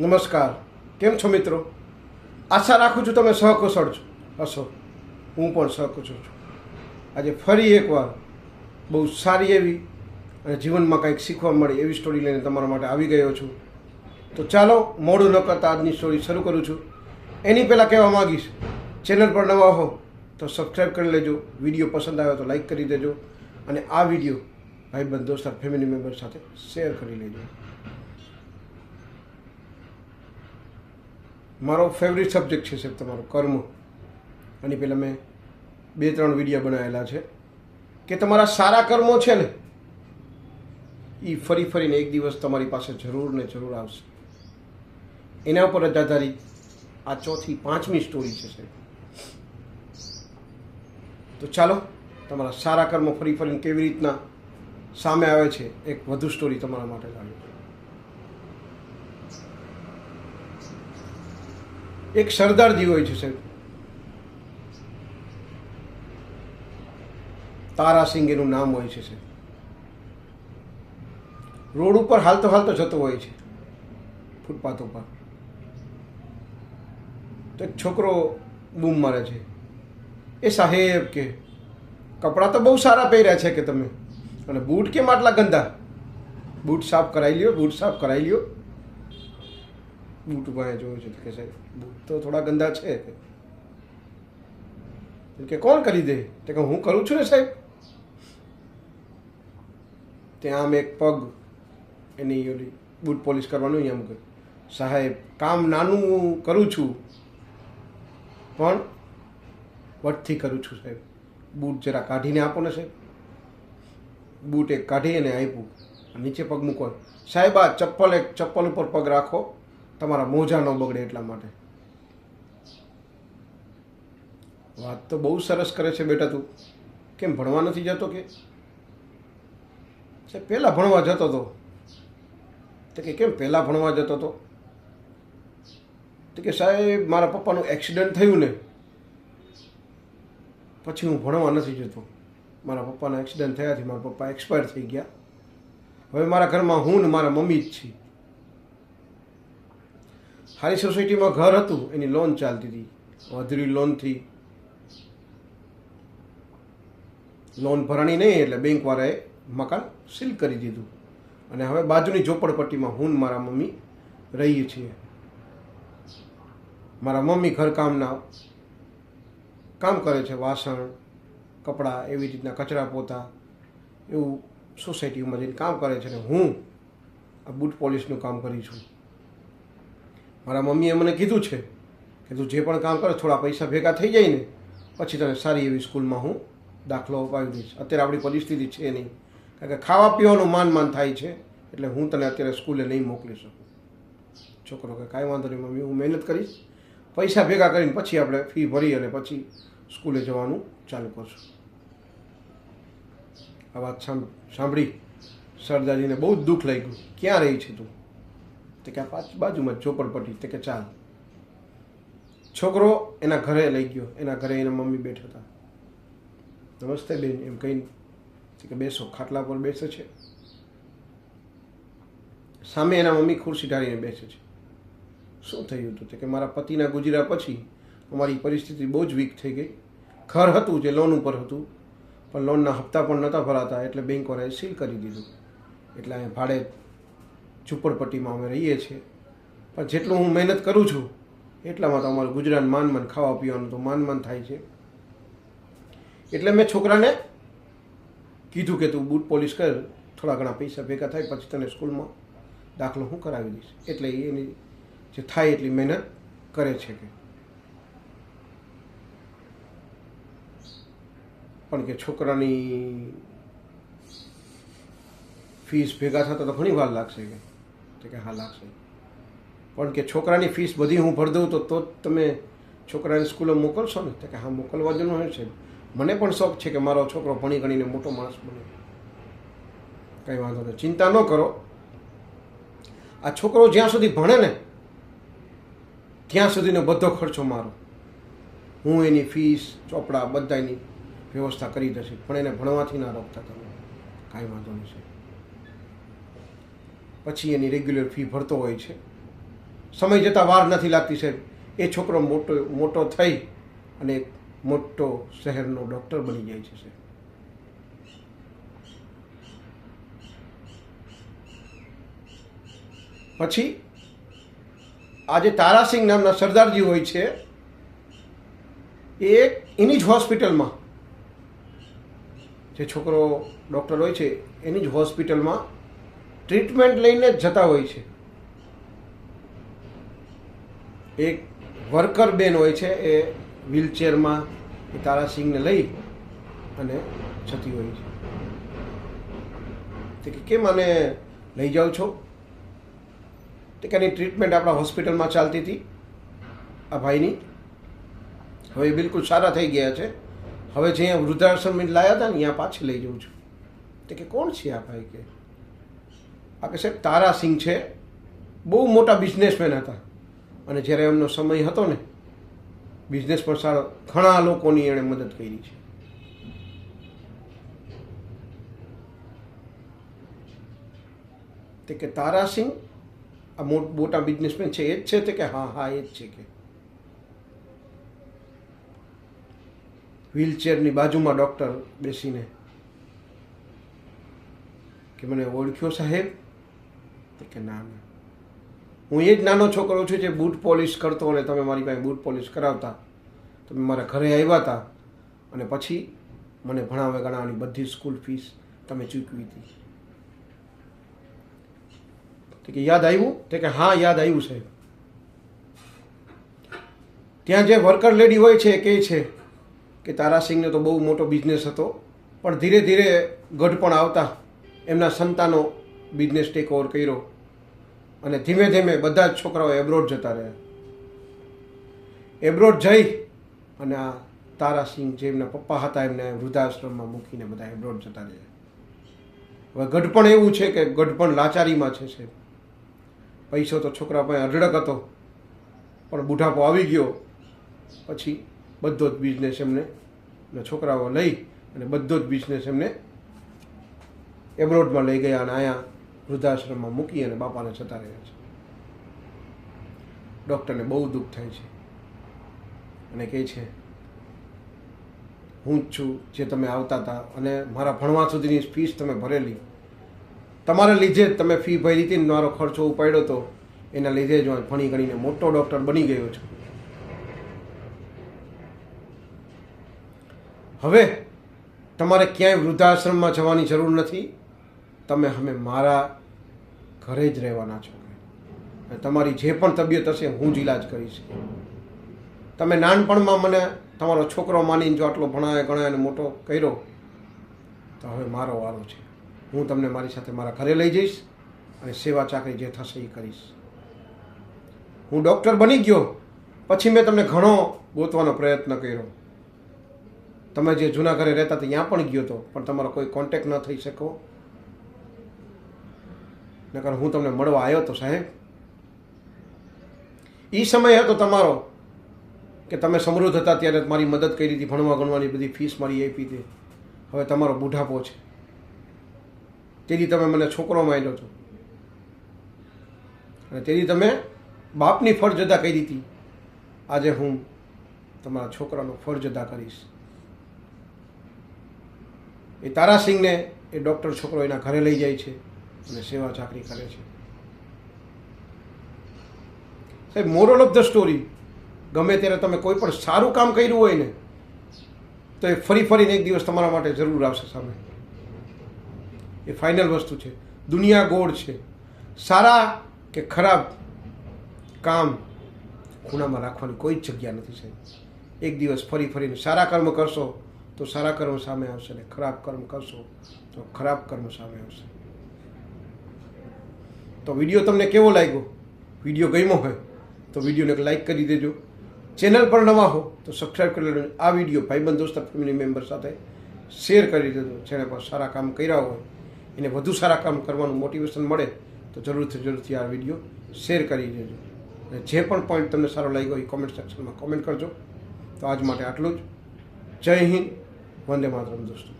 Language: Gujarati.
નમસ્કાર. કેમ છો મિત્રો? આશા રાખું છું તમે સહકુશળ છો. હશો. હું પણ સહકુશળ છું. આજે ફરી એકવાર બહુ સારી એવી અને જીવનમાં કંઈક શીખવા મળે એવી સ્ટોરી લઈને તમારા માટે આવી ગયો છું. તો ચાલો, મોડું ન કરતા આજની સ્ટોરી શરૂ કરું છું. એની પહેલાં કહેવા માગીશ ચેનલ પર નવા હો તો સબસ્ક્રાઈબ કરી લેજો. વીડિયો પસંદ આવ્યો તો લાઈક કરી દેજો. અને આ વીડિયો ભાઈબંધ, દોસ્તાર ફેમિલી મેમ્બર સાથે શેર કરી લેજો. મારો ફેવરિટ સબ્જેક્ટ છે સાહેબ તમારો, કર્મ. આની પહેલાં મેં બે, ત્રણ વિડીયા બનાવેલા છે કે તમારા સારા કર્મો છે ને એ ફરી ફરીને એક દિવસ તમારી પાસે જરૂર ને જરૂર આવશે. એના ઉપર જ આધારિત આ ચોથી, પાંચમી સ્ટોરી છે સાહેબ. તો ચાલો, તમારા સારા કર્મો ફરી ફરીને કેવી રીતના સામે આવે છે, એક વધુ સ્ટોરી તમારા માટે લાવી એક સરદારજી હોય છે. સાહેબ તારાસિંહ એનું નામ હોય છે, સાહેબ. રોડ ઉપર હાલતો હાલતો જતો હોય છે, ફૂટપાથ ઉપર. તો એક છોકરો બૂમ મારે છે. એ સાહેબ કે, કપડાં તો બહુ સારા પહેર્યા છે કે તમે? અને બૂટ કેમ આટલા ગંદા? બૂટ સાફ કરાવી લ્યો, બૂટ સાફ કરાવી લ્યો. બૂટ પાસે જોયું છે કે સાહેબ બૂટ તો થોડા ગંદા છે કે, કોણ કરી દે? તે કે, હું કરું છું ને સાહેબ. ત્યાં આમ એક પગ એની ઓલી બૂટ પોલિશ કરવાનું એમ કહ્યું સાહેબ, કામ નાનું કરું છું, પણ વટથી કરું છું સાહેબ. બૂટ જરા કાઢીને આપો ને સાહેબ. બૂટ એક કાઢી અને આપ્યું. નીચે પગ મૂકો સાહેબ, આ ચપ્પલ એક ચપ્પલ ઉપર પગ રાખો. તમારા મોજા ન બગડે એટલા માટે. વાત તો બહુ સરસ કરે છે બેટા તું. કેમ, ભણવા નથી જતો કે? પહેલાં ભણવા જતો હતો તો કે કેમ પહેલાં ભણવા જતો હતો તો કે સાહેબ, મારા પપ્પાનું એક્સિડન્ટ થયું ને. પછી હું ભણવા નથી જતો. મારા પપ્પાના એક્સિડન્ટ થયાથી મારા પપ્પા એક્સપાયર થઈ ગયા. હવે મારા ઘરમાં હું ને મારા મમ્મી જ છીએ. હારી સોસાયટીમાં ઘર હતું, એની લોન ચાલતી હતી. અધરી લોનથી લોન ભરાણી નહીં એટલે બેંકવાળાએ મકાન સીલ કરી દીધું. અને હવે બાજુની ઝોપડપટ્ટીમાં હું મારા મમ્મી રહીએ છીએ. મારા મમ્મી ઘરકામના કામ કરે છે, વાસણ, કપડાં, એવી રીતના કચરા પોતા, એવું સોસાયટીમાં જઈને કામ કરે છે ને હું આ બૂટ પોલિશનું કામ કરી છું. મારા મમ્મીએ મને કીધું છે કે તું જે પણ કામ કરે થોડા પૈસા ભેગા થઈ જાય ને, પછી તને સારી એવી સ્કૂલમાં હું દાખલો અપાવી દઈશ. અત્યારે આપણી પરિસ્થિતિ છે નહીં. કારણ કે ખાવા પીવાનું માન માન થાય છે, એટલે હું તને અત્યારે સ્કૂલે નહીં મોકલી શકું. છોકરો કે કાંઈ વાંધો નહીં મમ્મી, હું મહેનત કરીશ. પૈસા ભેગા કરીને પછી આપણે ફી ભરી અને પછી સ્કૂલે જવાનું ચાલુ કરશું. આ વાત સાંભ- સાંભળી. સરદારજીને બહુ જ દુઃખ લાગ્યું. ક્યાં રહી છે તું? તે કે પાછ બાજુમાં ઝોપડપટ્ટી તે કે ચાલ. છોકરો એના ઘરે લઈ ગયો. એના ઘરે એના મમ્મી બેઠા હતા. નમસ્તે બેન, એમ કહીને કે બેસો, ખાટલા પર બેસે છે. સામે એના મમ્મી ખુરશી ઢાળીને બેસે છે. શું થયું હતું કે મારા પતિના ગુજર્યા પછી અમારી પરિસ્થિતિ બહુ જ વીક થઈ ગઈ. ઘર હતું જે લોન ઉપર હતું, પણ લોનના હપ્તા પણ નહોતા ભરાતા એટલે બેંકવાળાએ સીલ કરી દીધું. એટલે અહીંયા ભાડે ઝૂંપડપટ્ટીમાં અમે રહીએ છીએ. પણ જેટલું હું મહેનત કરું છું, એટલામાં તો અમારું ગુજરાત માન માન ખાવા પીવાનું તો માન માન થાય છે. એટલે મેં છોકરાને કીધું કે તું બૂટ પોલિશ કર, થોડા ઘણા પૈસા ભેગા થાય, પછી તને સ્કૂલમાં દાખલો હું કરાવી દઈશ. એટલે એની જે થાય એટલી મહેનત કરે છે કે. પણ કે છોકરાની ફીસ ભેગા થતા તો ઘણી વાર લાગશે કે. તો કે હા, લાગશે. પણ કે છોકરાની ફીસ બધી હું ભરી દઉં તો તો જ તમે છોકરાને સ્કૂલે મોકલશો ને? તો કે હા, મોકલવા જ હોય છે મને પણ શોખ છે કે મારો છોકરો ભણી ગણીને મોટો માણસ બને. કંઈ વાંધો નહીં. ચિંતા ન કરો. આ છોકરો જ્યાં સુધી ભણે ને, ત્યાં સુધીનો બધો ખર્ચો મારો. હું એની ફીસ, ચોપડા બધાની વ્યવસ્થા કરી દઈશ. પણ એને ભણવાથી ના રોકતા તમે. કાંઈ વાંધો નહીં છે પછી એની રેગ્યુલર ફી ભરતો હોય છે. સમય જતાં વાર નથી લાગતી સાહેબ. એ છોકરો મોટો મોટો થઈ અને મોટો શહેરનો ડૉક્ટર બની જાય છે સાહેબ. પછી આજે તારાસિંહ નામના સરદારજી હોય છે. એ એની જ હોસ્પિટલમાં જે છોકરો ડૉક્ટર હોય છે, એની જ હોસ્પિટલમાં ટ્રીટમેન્ટ લઈને જતા હોય છે. એક વર્કર બેન હોય છે, એ વ્હીલચેરમાં એ તારાસિંહને લઈ અને જતી હોય છે. કે, કેમ આને લઈ જાઓ છો? તે કે એની ટ્રીટમેન્ટ આપણા હોસ્પિટલમાં ચાલતી હતી, આ ભાઈની. હવે બિલકુલ સારા થઈ ગયા છે. હવે જે વૃદ્ધાશ્રમ લાયા હતા ને ત્યાં પાછી લઈ જાઉં છું. તે કે, કોણ છે આ ભાઈ? કે આ કે સાહેબ તારાસિંહ છે. બહુ મોટા બિઝનેસમેન હતા. અને જ્યારે એમનો સમય હતો ને બિઝનેસ પણ સારો ઘણા લોકોની એણે મદદ કરી છે. તે કે તારાસિંહ આ મોટ મોટા બિઝનેસમેન છે, એ જ છે તે કે હા હા, એ જ છે કે. વ્હીલચેરની બાજુમાં ડૉક્ટર બેસીને કે મને ઓળખ્યો સાહેબ? તો કે ના ના હું એ જ નાનો છોકરો છું જે બૂટ પોલિશ કરતો અને તમે મારી પાસે બૂટ પોલિશ કરાવતા. તમે મારા ઘરે આવ્યા હતા અને પછી મને ભણાવે ગણાવવાની બધી સ્કૂલ ફીસ તમે ચૂકવી હતી કે યાદ આવ્યું? તે કે હા, યાદ આવ્યું સાહેબ. ત્યાં જે વર્કર લેડી હોય છે એ કહે છે કે તારાસિંહને તો બહુ મોટો બિઝનેસ હતો, પણ ધીરે ધીરે ગઢપણ આવતા. એમના સંતાનો બિઝનેસ ટેક ઓવર કર્યો અને ધીમે ધીમે બધા જ છોકરાઓ એબ્રોડ જતા રહ્યા. એબ્રોડ જઈ અને આ તારાસિંહ જે એમના પપ્પા હતા એમને વૃદ્ધાશ્રમમાં મૂકીને બધા એબ્રોડ જતા રહ્યા. હવે ગઢપણ એવું છે કે ગઢપણ લાચારીમાં છે સાહેબ. પૈસો તો છોકરા પાસે અઢળક હતો, પણ બુઢાપો આવી ગયો. પછી બધો જ બિઝનેસ એમને છોકરાઓ લઈ અને બધો જ બિઝનેસ એમને એબ્રોડમાં લઈ ગયા અને અહીંયા વૃદ્ધાશ્રમમાં મૂકી અને બાપાને જતા રહ્યા છે. ડૉક્ટરને બહુ દુઃખ થાય છે અને કહે છે, હું જ છું જે તમે આવતા હતા અને મારા ભણવા સુધીની ફીસ તમે ભરેલી. તમારા લીધે જ તમે ફી ભરી હતી મારો ખર્ચો ઉપાડ્યો હતો એના લીધે જ ભણી ગણીને મોટો ડૉક્ટર બની ગયો છું. હવે તમારે ક્યાંય વૃદ્ધાશ્રમમાં જવાની જરૂર નથી? તમે અમે મારા ઘરે જ રહેવાના છો. તમારી જે પણ તબિયત હશે હું જ ઈલાજ કરીશ. તમે નાનપણમાં મને તમારો છોકરો માનીને જો આટલો ભણાવે, ગણાવે અને મોટો કર્યો, તો હવે મારો વારો છે. હું તમને મારી સાથે મારા ઘરે લઈ જઈશ અને સેવા ચાકરી જે થશે એ કરીશ. હું ડૉક્ટર બની ગયો. પછી મેં તમને ઘણો ગોતવાનો પ્રયત્ન કર્યો. તમે જે જૂના ઘરે રહેતા ત્યાં પણ ગયો હતો પણ તમારો કોઈ કોન્ટેક ન થઈ શકો નકર હું તમને મળવા આવ્યો હતો સાહેબ. એ સમય હતો તમારો કે તમે સમૃદ્ધ હતા ત્યારે મારી મદદ કરી હતી, ભણવા ગણવાની બધી ફીસ મારી આપી હતી. હવે તમારો બુઢાપો છે. તેથી તમે મને છોકરો માંડ્યો છો. અને તેથી તમે બાપની ફરજ અદા કરી હતી. આજે હું તમારા છોકરાનો ફરજ અદા કરીશ. એ તારાસિંહને એ ડૉક્ટર છોકરો એના ઘરે લઈ જાય છે. અને સેવા ચાકરી કરે છે. સાહેબ મોરલ ઓફ ધ સ્ટોરી ગમે ત્યારે તમે કોઈ પણ સારું કામ કર્યું હોય ને, તો એ ફરી ફરીને એક દિવસ તમારા માટે જરૂર આવશે સામે. એ ફાઇનલ વસ્તુ છે. દુનિયા ગોળ છે. સારા કે ખરાબ કામ ખૂણામાં રાખવાની કોઈ જ જગ્યા નથી સાહેબ. એક દિવસ ફરી ફરીને સારા કર્મ કરશો, તો સારા કર્મ સામે આવશે ને ખરાબ કર્મ કરશો, તો ખરાબ કર્મ સામે આવશે. તો વીડિયો તમને કેવો લાગ્યો? વીડિયો ગમ્યો હોય તો વિડીયોને લાઇક કરી દેજો. ચેનલ પર નવા હો તો સબસ્ક્રાઈબ કરી લેજો. આ વીડિયો ભાઈબંધ દોસ્ત ફેમિલી મેમ્બર સાથે શેર કરી દેજો જેણે પણ સારા કામ કર્યા હોય. એને વધુ સારા કામ કરવાનું મોટિવેશન મળે તો જરૂરથી જરૂરથી આ વીડિયો શેર કરી દેજો. અને જે પણ પોઈન્ટ તમને સારો લાગ્યો એ કોમેન્ટ સેક્શનમાં કોમેન્ટ કરજો. તો આજ માટે આટલું જ. જય હિન્દ. વંદે માતરમ દોસ્તો.